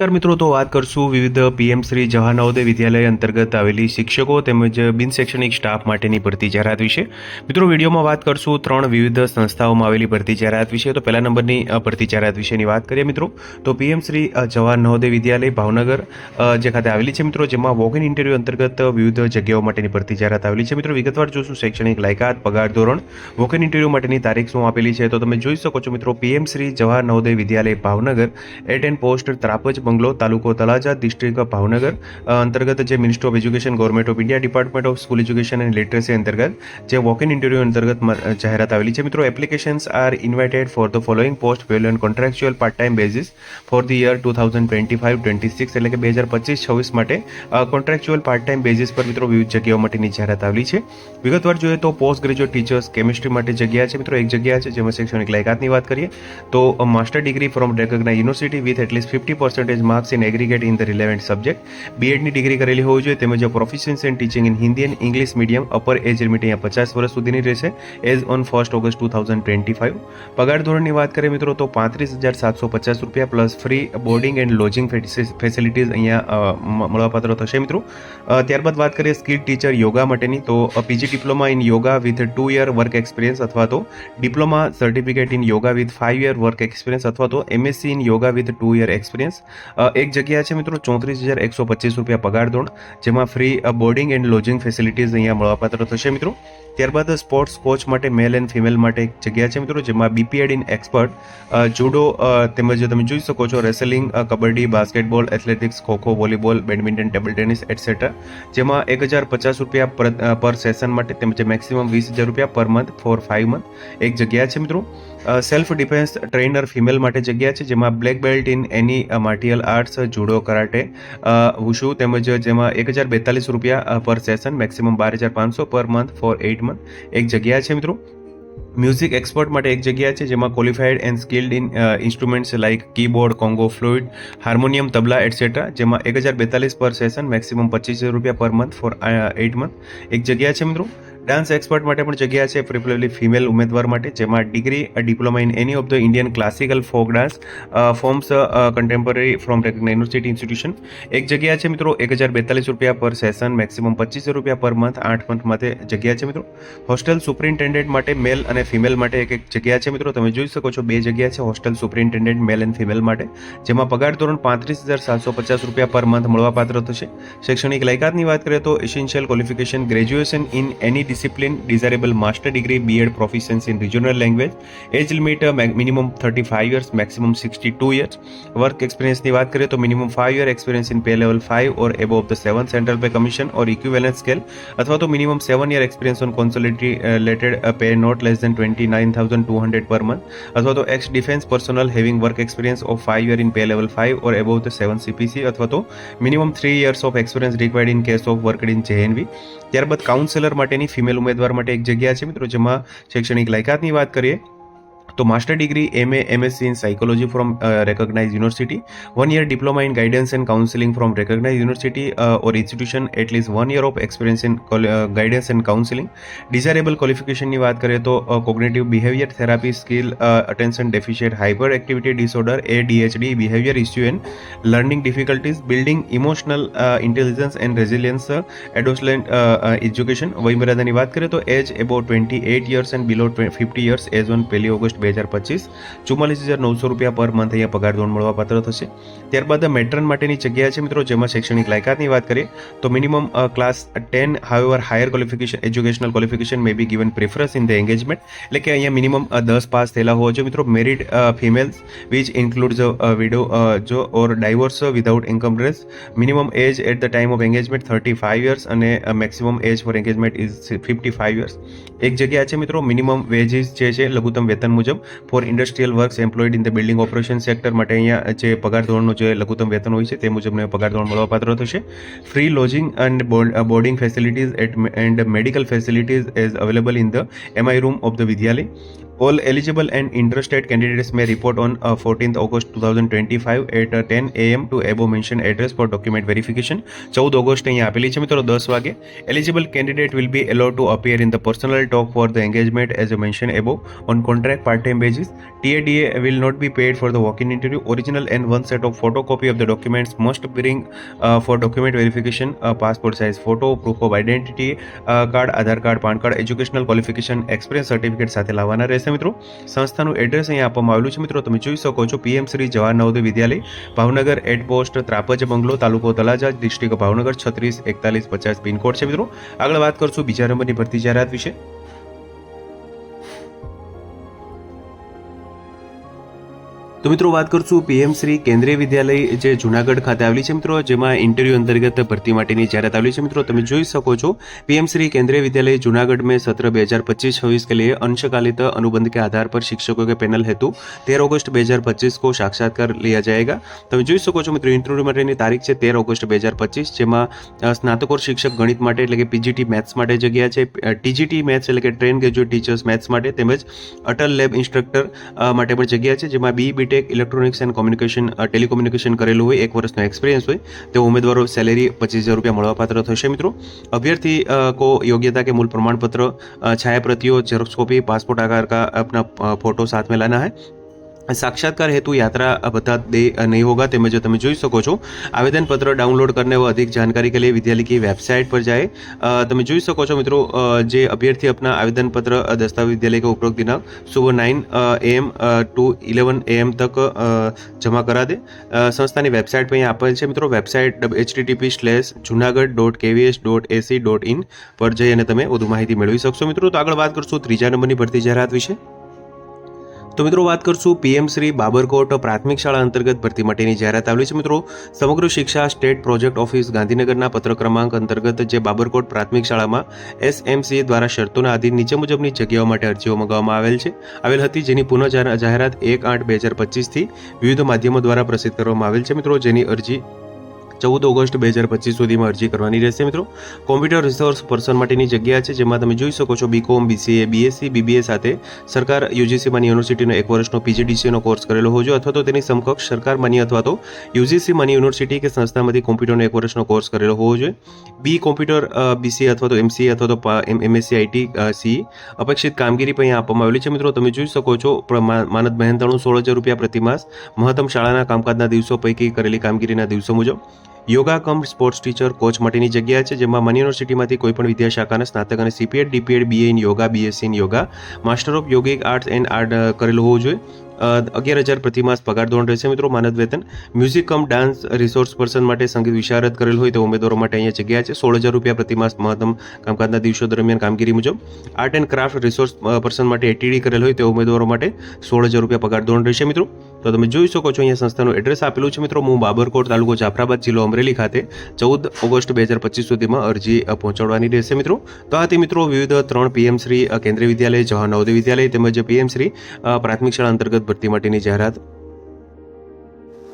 નમસ્કાર મિત્રો, તો વાત કરશું વિવિધ પીએમ શ્રી જવાહર નવોદય વિદ્યાલય અંતર્ગત આવેલી શિક્ષકો તેમજ બિન શૈક્ષણિક સ્ટાફ માટેની ભરતી જાહેરાત વિશે. મિત્રો, વિડીયોમાં વાત કરશું ત્રણ વિવિધ સંસ્થાઓમાં આવેલી ભરતી જાહેરાત વિશે. તો પહેલા નંબરની ભરતી જાહેરાત વિશેની વાત કરીએ મિત્રો. તો પીએમ શ્રી જવાહર નવોદય વિદ્યાલય ભાવનગર જે ખાતે આવેલી છે મિત્રો, જેમાં વોક ઇન ઇન્ટરવ્યૂ અંતર્ગત વિવિધ જગ્યાઓ માટેની ભરતી જાહેરાત આવેલી છે મિત્રો. વિગતવાર જોશું શૈક્ષણિક લાયકાત, પગાર ધોરણ વોક ઇન ઇન્ટરવ્યૂ માટેની તારીખ શું આપેલી છે. તો તમે જોઈ શકો છો મિત્રો, PM Shri Jawahar Navodaya Vidyalaya Bhavnagar at and post Trapaj bungalow, તાલુકો તળાજા ડિસ્ટ્રિક્ટ ભાવનગર અંતર્ગત જે ministry of education government of India department of school education and literacy અંતર્ગત જે વોક ઇન ઇન્ટરવ્યૂ અંતર્ગત જાહેરાત આવેલી છે. મિત્રો applications are invited for the following post well on contractual part time basis for the year two thousand twenty five twenty six એટલે કે બે હજાર પચીસ, છવ્વીસ માટે કોન્ટ્રાક્ચ્યુઅલ પાર્ટ ટાઈમ બેઝિસ પર મિત્રો વિવિધ જગ્યાઓ માટેની જાહેરાત આવેલી છે. વિગતવાર જોઈએ તો પોસ્ટ ગ્રેજ્યુએટ ટીચર્સ કેમિસ્ટ્રી માટે જગ્યા છે. મિત્રો, એક જગ્યા છે જેમાં શૈક્ષણિક લાયકાતની વાત કરીએ તો master degree from recognise university with at least fifty percentage marks in aggregate in the relevant subject બીએડની degree કરેલી હોવી જોઈએ, તેમજ proficiency in teaching in Hindi and English medium upper age limit અહીંયા પચાસ વર્ષ સુધીની રહેશે as on first August two thousand twenty five પગાર ધોરણની વાત કરીએ મિત્રો, તો પાંત્રીસ હજાર સાતસો પચાસ રૂપિયા plus free boarding and lodging facilities અહીંયા મળવાપાત્ર થશે મિત્રો. ત્યારબાદ વાત કરીએ સ્કિલ ટીચર યોગા માટેની, તો PG diploma in yoga with two year work experience અથવા તો diploma certificate in yoga with five year work experience અથવા તો MSc in yoga with two year experience એક જગ્યા છે મિત્રો ચોત્રીસ હજાર એકસો પચીસ રૂપિયા પગાર ધોરણ જેમાં free boarding and lodging facilities અહીંયા મળવાપાત્ર થશે મિત્રો. ત્યારબાદ સ્પોર્ટ્સ કોચ માટે મેલ એન્ડ ફિમેલ માટે એક જગ્યા છે મિત્રો, જેમાં બીપીએડ ઇન એક્સપર્ટ જુડો તેમજ તમે જોઈ શકો છો wrestling kabaddi basketball athletics kho kho volleyball badminton table tennis etcetera જેમાં એક હજાર પચાસ રૂપિયા પર સેશન માટે તેમજ મેક્સિમમ વીસ હજાર રૂપિયા per month four five month એક જગ્યા છે મિત્રો. સેલ્ફ ડિફેન્સ ટ્રેનર ફિમેલ માટે જગ્યા છે, જેમાં black belt in any martial arts judo karate wushu તેમજ જેમાં એક હજાર બેતાલીસ રૂપિયા પર સેશન મેક્સિમમ બાર હજાર પાંચસો per month four eight month એક જગ્યા છે મિત્રો. મ્યુઝિક એક્સપર્ટ માટે એક જગ્યા છે જેમાં qualified and skilled in instruments like keyboard conga flute harmonium tabla etcetera જેમાં એક હજાર બેતાલીસ પર સેશન મેક્સિમમ પચીસ રૂપિયા per month four eight month એક જગ્યા છે મિત્રો. ડાન્સ એક્સપર્ટ માટે પણ જગ્યા છે પ્રિફરેબલી ફિમેલ ઉમેદવાર માટે, જેમાં degree diploma in any of the Indian classical folk dance forms contemporary from university institution એક જગ્યા છે મિત્રો, એક હજાર બેતાલીસ રૂપિયા પર સેશન મેક્સિમમ પચીસો રૂપિયા પર મંથ આઠ મંથ માટે જગ્યા છે મિત્રો. હોસ્ટેલ સુપરિન્ટેન્ડન્ટ માટે મેલ અને ફિમેલ માટે એક એક જગ્યા છે મિત્રો. તમે જોઈ શકો છો બે જગ્યા છે hostel superintendent male and female માટે, જેમાં પગાર ધોરણ પાંત્રીસ હજાર સાતસો પચાસ રૂપિયા પર મંથ મળવાપાત્ર થશે. શૈક્ષણિક લાયકાતની વાત કરીએ તો essential qualification graduation in any discipline desirable master degree BEd proficiency in regional language age limit minimum thirty five years maximum sixty two years work એક્સપિરિયન્સની વાત કરીએ તો minimum five year experience in pay level five or above of the seven central pay commission or equivalent scale અથવા તો minimum seven year experience on consolidated related pay not less than twenty nine thousand two hundred પર month અથવા તો ex defence personnel having work experience of five year in pay level five or above the seven CPC અથવા તો minimum three years of experience required in case of worked in JNV ત્યારબાદ counsellor માટેની female ઉમેદવાર માટે એક જગ્યા છે મિત્રો જેમાં શૈક્ષણિક લાયકાતની વાત કરીએ. તો master degree M A MSc in psychology from recognise university one year diploma in guidance and counselling from recognise university or institution at least one year of experience in guidance and counselling desirable ક્વોલિફિકેશનની વાત કરીએ તો cognitive behaviour therapy skill attention deficit hyperactivity disorder ADHD behaviour issue and learning difficulties building emotional intelligence and resilience adolescent education વયમર્યાદાની વાત કરીએ તો age above twenty eight years and below fifty years as on પહેલી August બે હજાર પચીસ ચુમ્માલીસ હજાર નવસો રૂપિયા પર મંથ અહીંયા પગાર ધોરણ મળવા પાત્ર થશે. ત્યારબાદ મેટ્રન માટેની જગ્યા છે મિત્રો, જેમાં શૈક્ષણિક લાયકાતની વાત કરીએ, તો minimum class ten however higher qualification educational qualification may be given preference in the engagement એટલે કે અહીંયા મિનિમમ દસ પાસ થયેલા હોવા જોઈએ મિત્રો. Married females which includes widow જો or divorce without income race minimum age at the time of engagement thirty five years અને maximum age for engagement is fifty five years એક જગ્યા છે મિત્રો મિનિમમ વેજીસ જે છે, લઘુત્તમ વેતન મુજબ. For industrial works employed in the building operation sector માટે અહીંયા જે પગાર ધોરણનું જે લઘુત્તમ વેતન હોય છે, તે મુજબને પગાર ધોરણ મળવાપાત્ર થશે. Free lodging and boarding facilities at and medical facilities as available in the MI room of the Vidyalaya All eligible and interested candidates may report on uh, 14th August 2025 at uh, 10 a.m. to above mentioned address for document verification. ચૌદ August અહીંયા આપેલી છે મિત્રો દસ વાગે eligible candidate will be allow to appear in the personal talk for the engagement as a mention above on contract part time basis TADA will not be paid for the walk-in interview. Original and one set of photocopy of the documents must bring uh, for document verification a passport size photo, proof of identity uh, card, Aadhaar card PAN card educational qualification experience certificate સાથે લાવવાના રહેશે મિત્રો? સંસ્થાનું address અહીંયા આપવામાં આવેલું છે મિત્રો. તમે જોઈ શકો છો PM Shri Jawahar Navodaya Vidyalaya, Bhavnagar at post, Trapaj bungalow, તાલુકો તલાજા ડિસ્ટ્રિક્ટ ભાવનગર, છત્રીસ, એકતાલીસ, પચાસ, પિનકોડ છે મિત્રો. આગળ વાત કરશું બીજા નંબરની ભરતી જાહેરાત વિશે. તો મિત્રો વાત કરશું પીએમ શ્રી કેન્દ્રીય વિદ્યાલય જે જુનાગઢ ખાતે આવેલી છે મિત્રો જેમાં ઇન્ટરવ્યૂ અંતર્ગત ભરતી માટેની જાહેરાત આવેલી છે મિત્રો તમે જોઈ શકો છો पीएम श्री केंद्रीय विद्यालय जूनागढ़ में सत्र दो हज़ार पच्चीस छब्बीस के लिए अंशकालित अनुबंध के आधार पर शिक्षकों के पैनल हेतु तेरह ऑगस्ट दो हज़ार पच्चीस को साक्षात्कार लिया जाएगा તમે જોઈ શકો છો મિત્રો ઇન્ટરવ્યૂ માટેની તારીખ છે તેર ઓગસ્ટ બે હજાર પચીસ જેમાં અ, સ્નાતકોર શિક્ષક ગણિત માટે એટલે કે પીજીટી મેથ્સ માટે જગ્યા છે ટીજીટી મેથ્સ એટલે કે ટ્રેન ગ્રેજ્યુએટ ટીચર્સ મેથ્સ માટે તેમજ અટલ લેબ ઇન્સ્ટ્રક્ટર અ, માટે પણ જગ્યા છે જેમાં બી tech electronics and communication telecommunication કરેલું હોય, એક વર્ષનો એક્સપિરિયન્સ હોય, તેઓ ઉમેદવારો સેલેરી પચીસ હજાર રૂપિયા મળવાપાત્ર થશે મિત્રો. અભ્યર્થી કો યોગ્યતા કે મૂળ પ્રમાણપત્ર છાયાપ્રતિઓ ઝેરોસ્કોપી પાસપોર્ટ આધાર કા આપના ફોટો સાથ મેં લાના હૈ. साक्षात्कार हेतु यात्रा बता दे नहीं होगा તેમજ તમે જોઈ શકો છો આવેદન પત્ર ડાઉનલોડ करने व अधिक जानकारी के लिए विद्यालय की वेबसाइट पर जाए अ, તમે જોઈ શકો છો મિત્રો અ, જે અભ્યર્થી अपना आवेदन पत्र अ, दस्तावेज विद्यालय का उपरोक्त दिनांक सुबह nine AM two eleven AM तक अ, જમા કરા દે અ, સંસ્થાની વેબસાઇટ પર અહીંયા આપેલ છે મિત્રો website H TTP slash Junagadh dot KVS dot AC dot in પર જઈ અને તમે વધુ માહિતી મેળવી શકશો મિત્રો તો આગળ વાત કરશું ત્રીજા નંબરની ભરતી જાહેરાત વિશે તો મિત્રો વાત કરશું પીએમ શ્રી બાબરકોટ પ્રાથમિક શાળા અંતર્ગત ભરતી માટેની જાહેરાત આવેલી છે. મિત્રો, Samagra Shiksha state project office ગાંધીનગરના પત્ર ક્રમાંક અંતર્ગત જે બાબરકોટ પ્રાથમિક શાળામાં એસએમસીએ દ્વારા શરતોના આધીન નીચે મુજબની જગ્યાઓ માટે અરજીઓ મંગાવવામાં આવેલ છે. આવેલ હતી જેની પુનઃ જાહેર- જાહેરાત એક આઠ બે હજાર પચીસથી વિવિધ માધ્યમો દ્વારા પ્રસિદ્ધ કરવામાં આવેલ છે. મિત્રો, જેની અરજી ચૌદ ઓગસ્ટ બે હજાર પચીસ સુધીમાં અરજી કરવાની રહેશે મિત્રો. કોમ્પ્યુટર રિસોર્સ પર્સન માટેની જગ્યા છે, જેમાં તમે જોઈ શકો છો બીકોમ બીસીએ બીએસસી બીબીએ સાથે સરકાર યુજીસી માની યુનિવર્સિટીનો એક વર્ષનો પીજીડીસીનો કોર્સ કરેલો હોજો, અથવા તો તેની સમકક્ષ સરકાર માની અથવા તો યુજીસી માની યુનિવર્સિટી કે સંસ્થામાંથી કોમ્પ્યુટરનો એક વર્ષનો કોર્સ કરેલો હોવો જોઈએ. બી કોમ્પ્યુટર બીસીએ અથવા તો એમસીએ અથવા તો એમએસસી આઈટી સી અપેક્ષિત કામગીરી પણ અહીંયા આપવામાં આવેલી છે મિત્રો. તમે જોઈ શકો છો માનદ મહેનતાણું સોળ હજાર રૂપિયા પ્રતિમાસ મહત્તમ શાળાના કામકાજના દિવસો પૈકી કરેલી કામગીરીના દિવસો મુજબ. Yoga cum sports teacher, coach માટેની જગ્યા છે, જેમાં મની યુનિવર્સિટીમાંથી કોઈપણ વિદ્યા વિદ્યાશાખાના સ્નાતક અને CPEd DPEd BA in yoga BSc in yoga master of yogic arts and art કરેલું હોવું જોઈએ. અગિયાર હજાર પ્રતિમાસ પગાર ધોરણ રહેશે મિત્રો, માનદ વેતન. Music cum dance resource person માટે સંગીત વિશારદ કરેલ હોય તે ઉમેદવારો માટે અહીંયા જગ્યા છે. સોળ હજાર રૂપિયા પ્રતિમાસ મહત્તમ કામકાજના દિવસો દરમિયાન કામગીરી મુજબ. Art and craft resource person માટે એટીડી કરેલ હોય તે ઉમેદવારો માટે સોળ હજાર રૂપિયા પગાર ધોરણ રહેશે મિત્રો. તો તમે જોઈ શકો છો અહીંયા સંસ્થાનું એડ્રેસ આપેલું છે મિત્રો. હું બાબરકોટ તાલુકો જાફરાબાદ જિલ્લો અમરેલી ખાતે ચૌદ ઓગસ્ટ બે હજાર પચીસ સુધીમાં અરજી પહોંચાડવાની રહેશે મિત્રો. તો આ તે મિત્રો વિવિધ ત્રણ પીએમ શ્રી કેન્દ્રીય વિદ્યાલય જવાહર નવોદય વિદ્યાલય તેમજ પીએમ શ્રી પ્રાથમિક શાળા અંતર્ગત ભરતી માટેની જાહેરાત